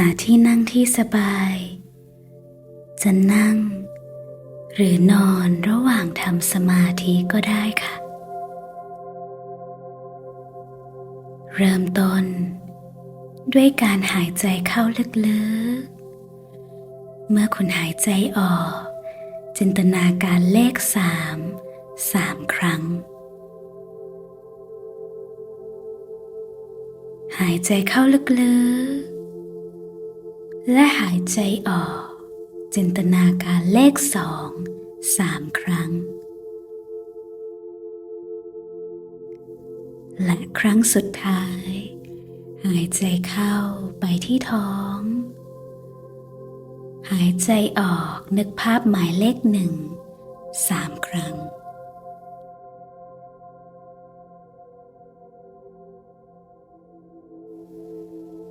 หาที่นั่งที่สบาย จะนั่ง หรือนอนระหว่างทำสมาธิก็ได้ค่ะ เริ่มต้น ด้วยการหายใจเข้าลึกๆ เมื่อคุณหายใจออก จินตนาการเลขสามสามครั้ง หายใจเข้าลึกๆ และหายใจออก จินตนาการเลขสองสามครั้ง และครั้งสุดท้าย หายใจเข้าไปที่ท้อง หายใจออกนึกภาพหมายเลขหนึ่งสามครั้ง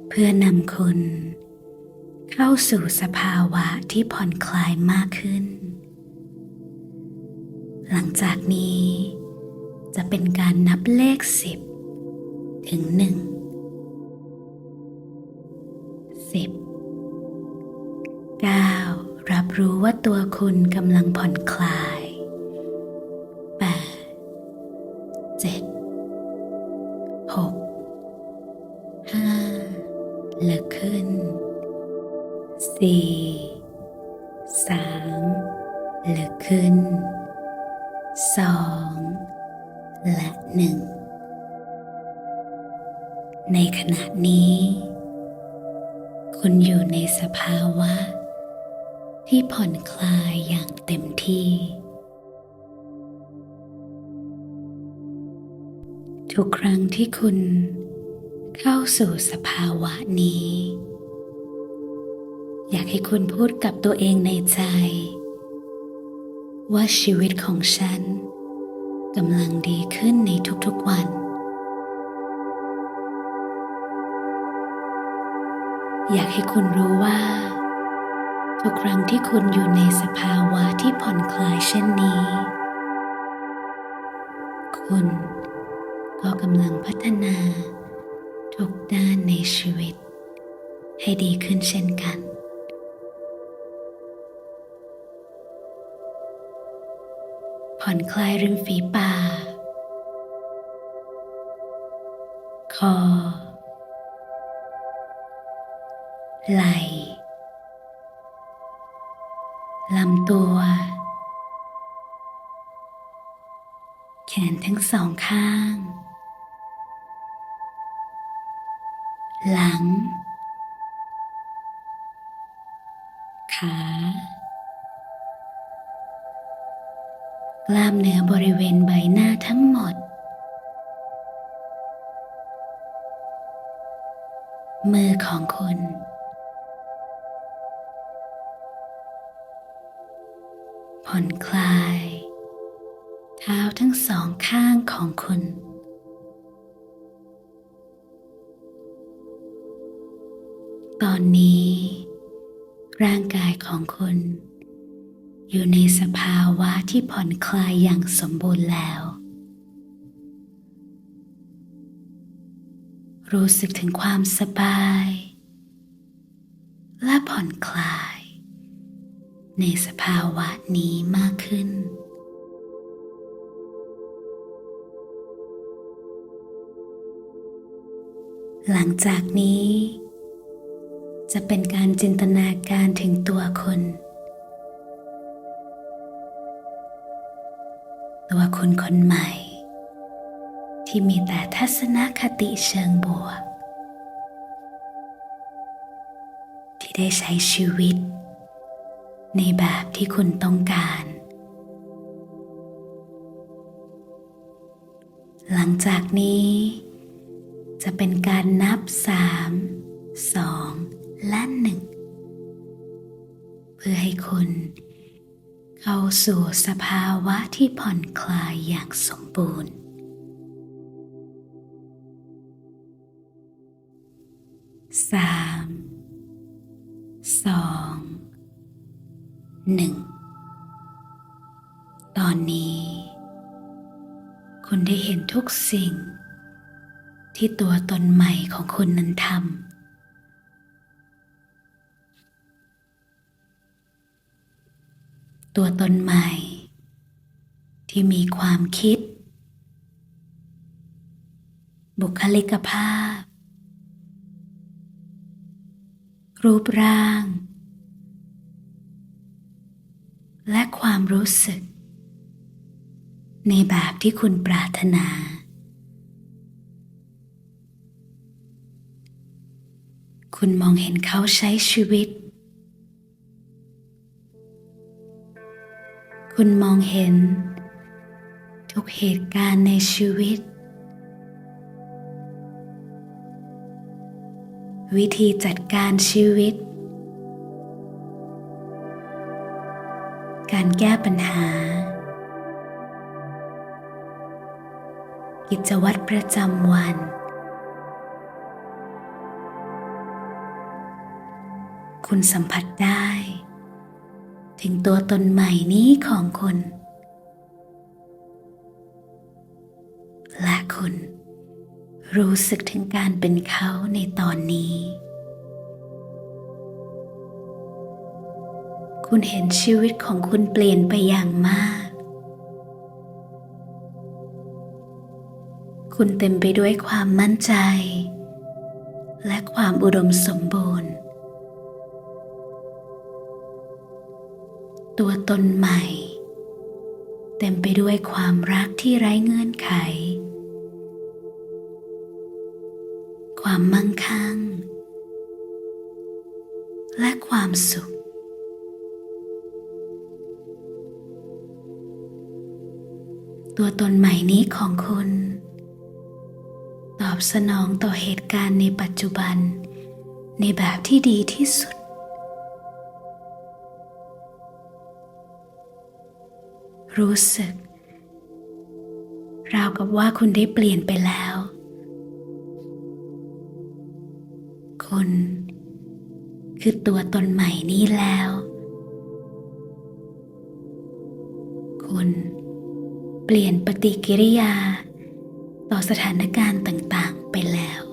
เพื่อนำคุณ เข้าสู่สภาวะที่ผ่อนคลายมากขึ้น หลังจากนี้จะเป็นการนับเลขสิบถึงหนึ่งสิบเก้ารับรู้ว่าตัวคุณกำลังผ่อนคลายแปดเจ็ดหกห้าเลิกขึ้น สี่สามเลิกขึ้นสองและหนึ่งในขณะนี้ คุณอยู่ในสภาวะ ที่ผ่อนคลายอย่างเต็มที่ ทุกครั้งที่คุณเข้าสู่สภาวะนี้ อยากให้คุณพูดกับตัวเองในใจ ว่าชีวิตของฉันกำลังดีขึ้นในทุกๆวัน อยากให้คุณรู้ว่า ทุกครั้งที่คุณอยู่ในสภาวะที่ผ่อนคลายเช่นนี้ คุณก็กำลังพัฒนา ทุกด้านในชีวิต ให้ดีขึ้นเช่นกัน ผ่อนคลายริมฝีปากคอ ไหล่ลำตัว แขนทั้งสองข้าง หลัง กล้ามเนื้อบริเวณใบหน้าทั้งหมด มือของคุณ ผ่อนคลาย เท้าทั้งสองข้างของคุณตอนนี้ ร่างกายของคุณ อยู่ในสภาวะที่ผ่อนคลายอย่างสมบูรณ์แล้ว รู้สึกถึงความสบาย และผ่อนคลาย ในสภาวะนี้มากขึ้นหลังจากนี้ จะเป็นการจินตนาการถึงตัวคน ตัวคนคนใหม่ ที่มีแต่ทัศนคติเชิงบวก ที่ได้ใช้ชีวิต ในแบบที่คุณต้องการ หลังจากนี้ จะเป็นการนับสามสองและหนึ่งเพื่อให้คุณ เข้าสู่สภาวะที่ผ่อนคลายอย่างสมบูรณ์ สาม สอง หนึ่ง ตอนนี้ คุณได้เห็นทุกสิ่ง ที่ตัวตนใหม่ของคุณนั้นทำ ตัวตนใหม่ ที่มีความคิด บุคลิกภาพ รูปร่าง และความรู้สึก ในแบบที่คุณปรารถนาคุณมองเห็นเขาใช้ชีวิต คุณมองเห็น ทุกเหตุการณ์ในชีวิต วิธีจัดการชีวิต การแก้ปัญหา กิจวัตรประจำวันคุณสัมผัสได้ ถึงตัวตนใหม่นี้ของคุณ และคุณ รู้สึกถึงการเป็นเขาในตอนนี้ คุณเห็นชีวิตของคุณเปลี่ยนไปอย่างมาก คุณเต็มไปด้วยความมั่นใจ และความอุดมสมบูรณ์ ตัวตนใหม่ เต็มไปด้วยความรักที่ไร้เงื่อนไข ความมั่งคั่ง และความสุข ตัวตนใหม่นี้ของคุณ ตอบสนองต่อเหตุการณ์ในปัจจุบันในแบบที่ดีที่สุด รู้สึก ราวกับว่าคุณได้เปลี่ยนไปแล้ว คุณ คือตัวตนใหม่นี้แล้ว คุณเปลี่ยนปฏิกิริยา ต่อสถานการณ์ต่างๆไปแล้ว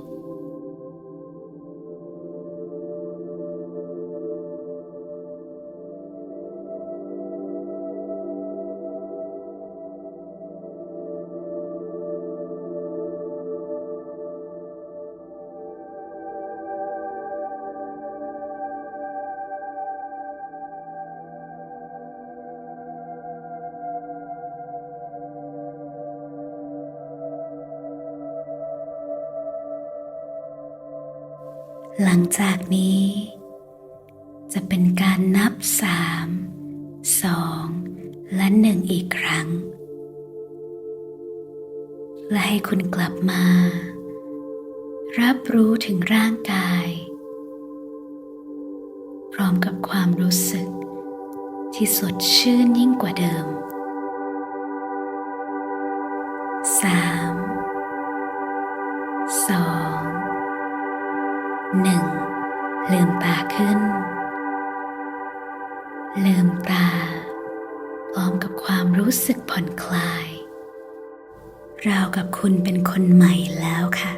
หลังจากนี้ จะเป็นการนับสามสองและหนึ่งอีกครั้ง และให้คุณกลับมา รับรู้ถึงร่างกาย พร้อมกับความรู้สึกที่สดชื่นยิ่งกว่าเดิม หนึ่งลืมตาขึ้น ลืมตาพร้อมกับความรู้สึกผ่อนคลาย ราวกับคุณเป็นคนใหม่แล้วค่ะ